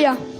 Hallelujah.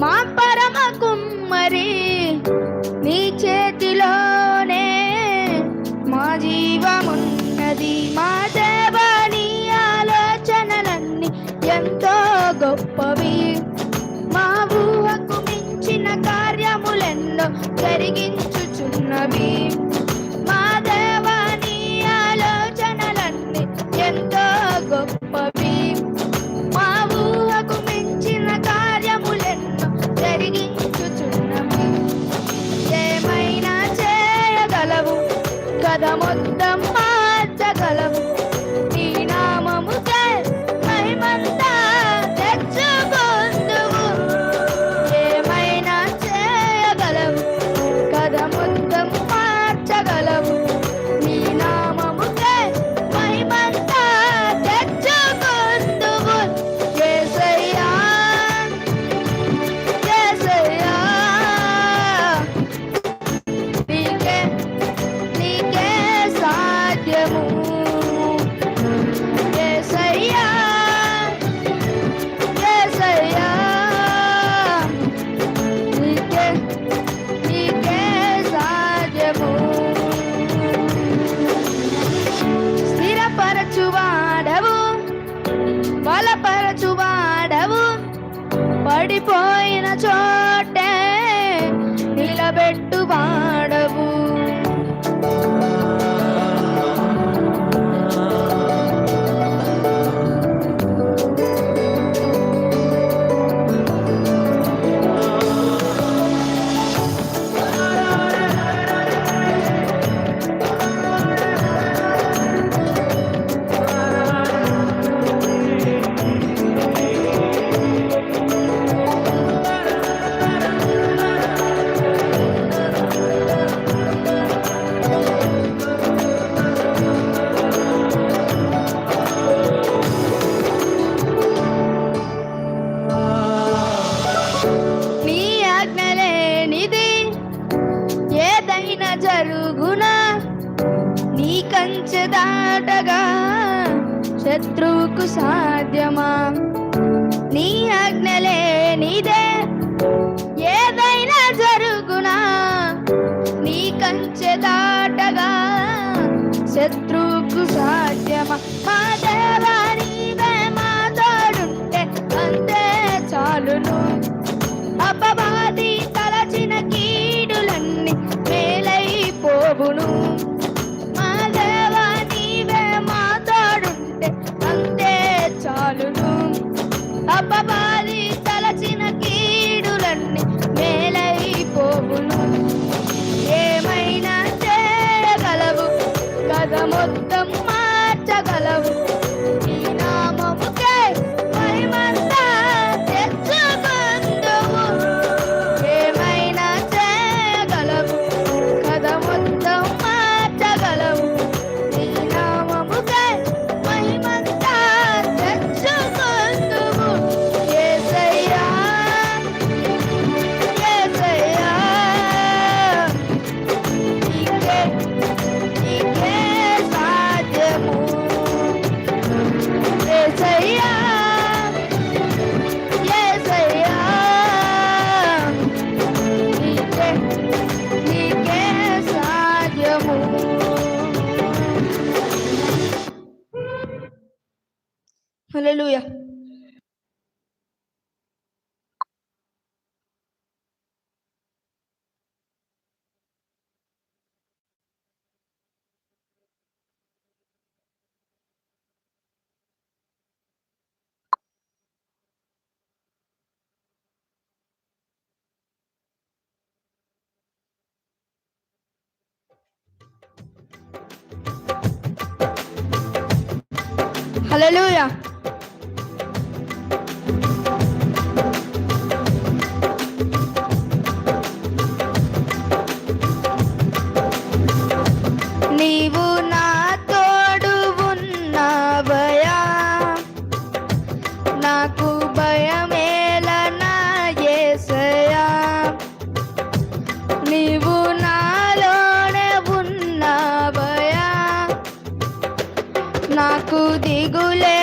మా పరమ నీ చేతిలోనే మా జీవమున్నది. మా ఆలోచనలన్నీ ఎంతో గొప్పవి. మా మించిన కార్యములెన్నో జరిగించుచున్నవి. మరువుకు సాధ్యమా? నీ అగ్నలే నీదే. ఏదైనా జరుగునా? నీ కంచె దాటగా శత్రువుకు సాధ్యమా? మా దేవా నీవే మా తోడుంటే అంతే చాలును. అపవాది తలచిన కీడులన్నీ మేలైపోవును. Hallelujah. దిగులే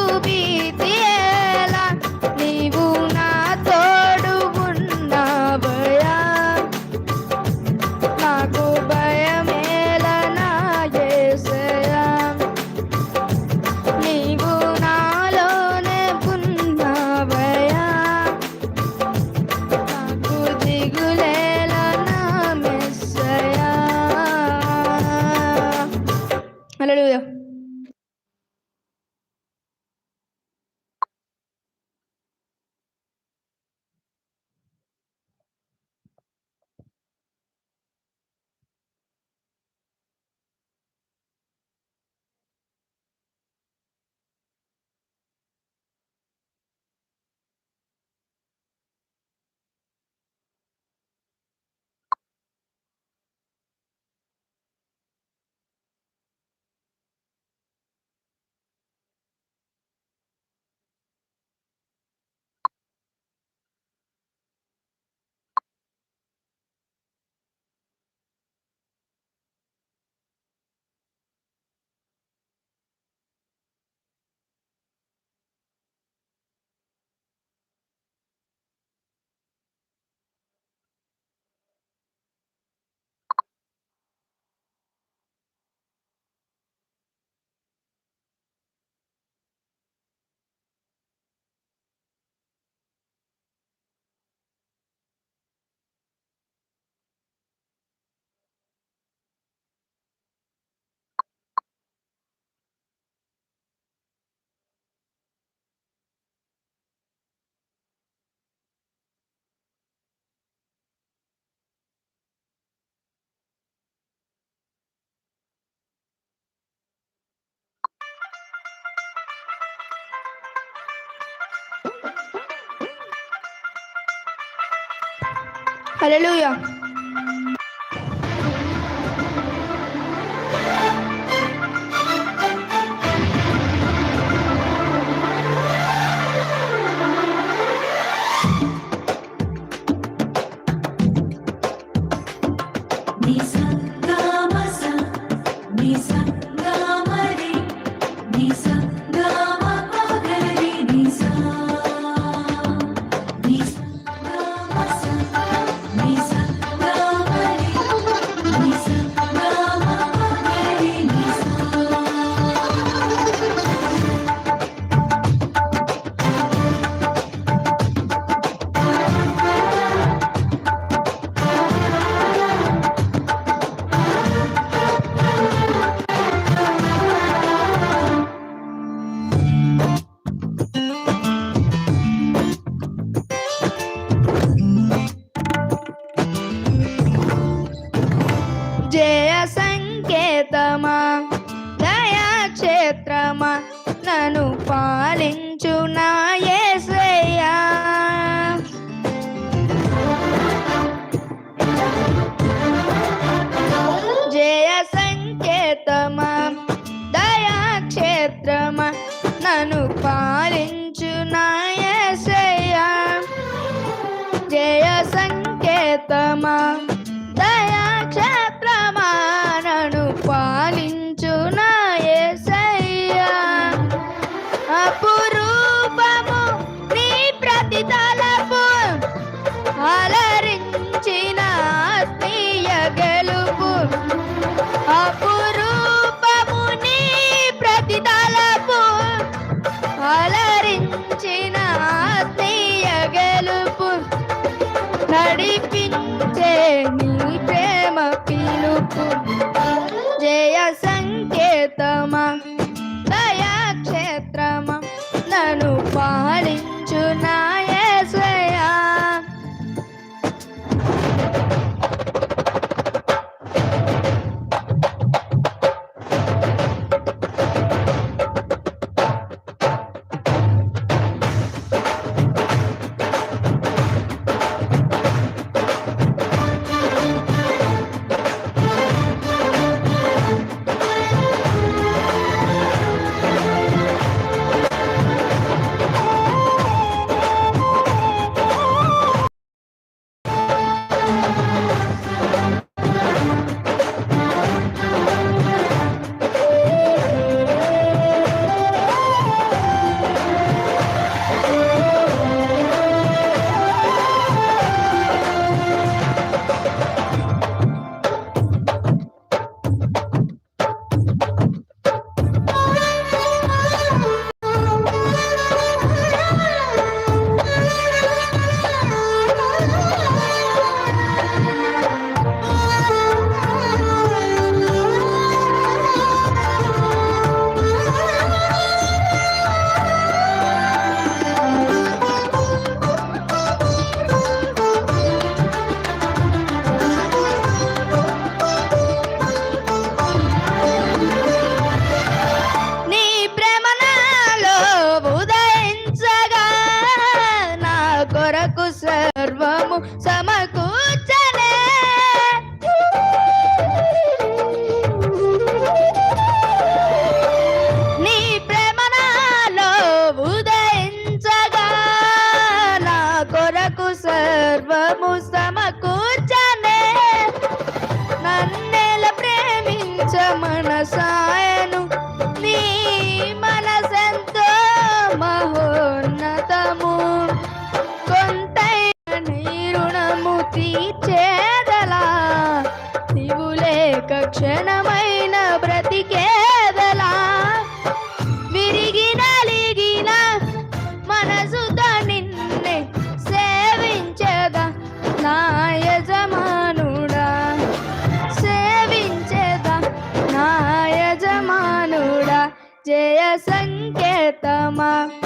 ডুবিতে Hallelujah. Nisa, Gamasa, Nisa, Gamari, Nisa. నన్ను పాలించు me 的吗？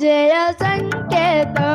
జయ సంకేతమా